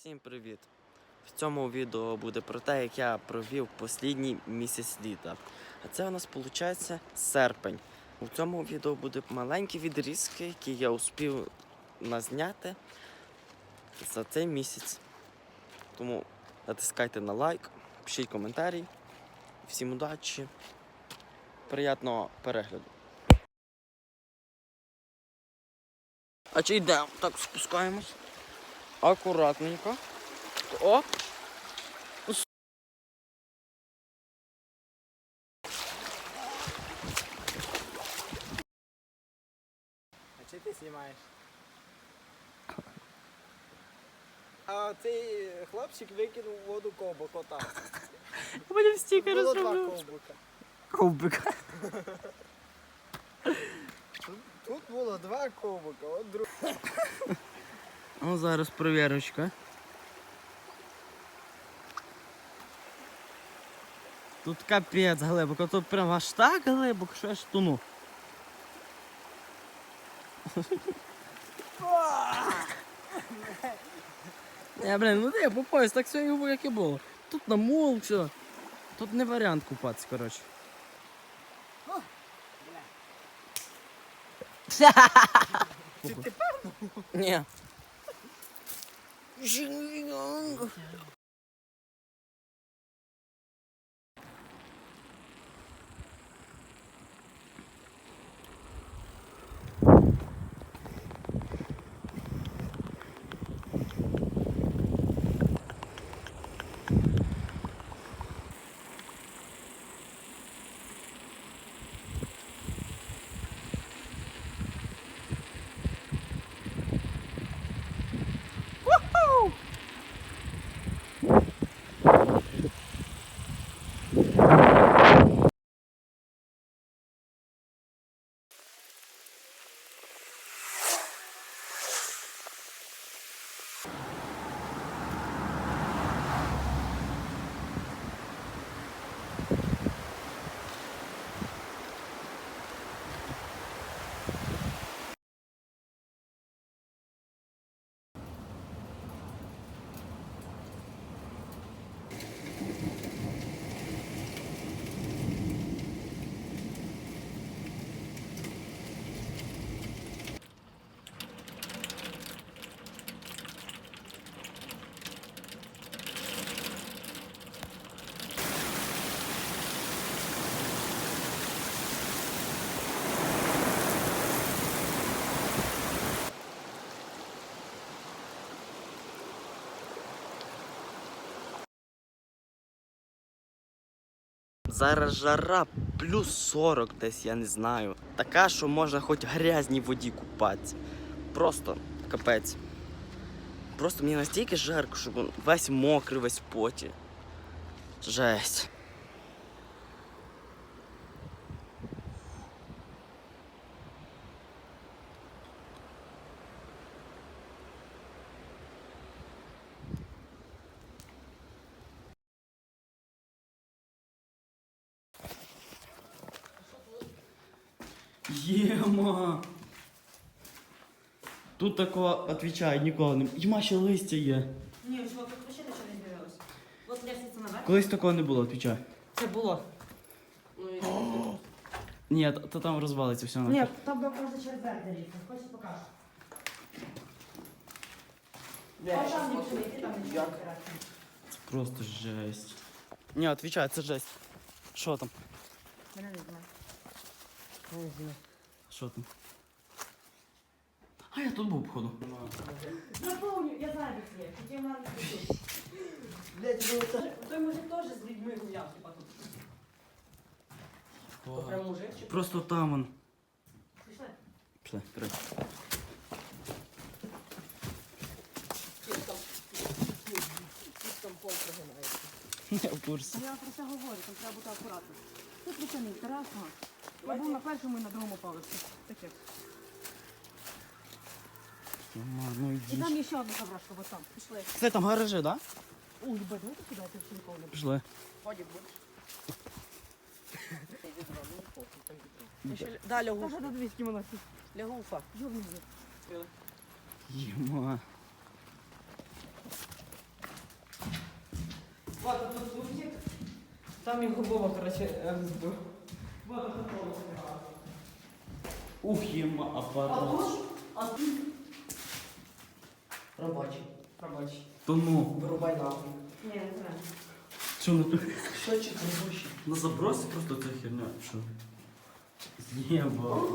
Всім привіт! В цьому відео буде про те, як я провів послідній місяць літа. А це у нас виходить серпень. У цьому відео буде маленькі відрізки, які я успів назняти за цей місяць. Тому натискайте на лайк, пишіть коментарі. Всім удачі, приятного перегляду. А чи йдемо? Так спускаємось. Акуратненько. О! А чи ти знімаєш? А цей хлопчик викинув в воду ковбок отак. Будемо стікери Було два ковбика. Ковбика. Тут, тут було два ковбика, от друг. Ну зараз провірочка. Тут капець глибоко, тут прям аж так глибоко, що я ж тону. Не, блин, ну де по пояс, так все його як і було. Тут на мул. Тут не варіант купатися, коротше. Чи ти певно? Ні. Jin Зараз жара плюс 40 десь, я не знаю. Така, що можна хоч грязній воді купатися. Просто капець. Просто мені настільки жарко, що весь мокрий, весь в поті. Жесть. Єма. Тут такого відповідаю ніколи не. Єма ще листя є. Ні, ж тут вообще нічого не змінилось. От лестниця наверх. Колись такого не було, відповідаю. Це було. Ні, то, то там розвалиться все Ні, там би можна через дивитися. Хочеш покажу. Не прийти, там нічого не збирати. Це просто жесть. Ні, відповідаю, це жесть. Що там? Мене не знаю. Що там? А я тут був, походу. Запомню, я знаю, де є. Не прийшла. Блять, було це. Той мужик теж з людьми гуляв, типа тут. То прям мужик чи Просто там он. Пішли. Пішли, там пол прогинається. Я в курсі. Я про це говорю, там треба бути акуратно. Тут не інтересно. Я був на першому і на другому поверсі. Таке. Ага, ну І йди. там є ще одна заброшка, бо там. Пішли. Це там гаражі, так? Да? Ой, бать, ну ти куди ти всі ніколи не Пішли. Ходік будеш? Іди до мене, похуй, там відро. Да, лягуфа. Та до 200 монахів. Лягуфа. Жовний. Єма. Вот тут лузик. Там його Вова, короче, розбив. Вот тут повністю. Ух, єма, апарат. А тут робочий. Робочий. То ну. Вирубай нахуй. Ні, не треба. Що на Що чи робочий? На запросі просто ця херня. Що? Єба.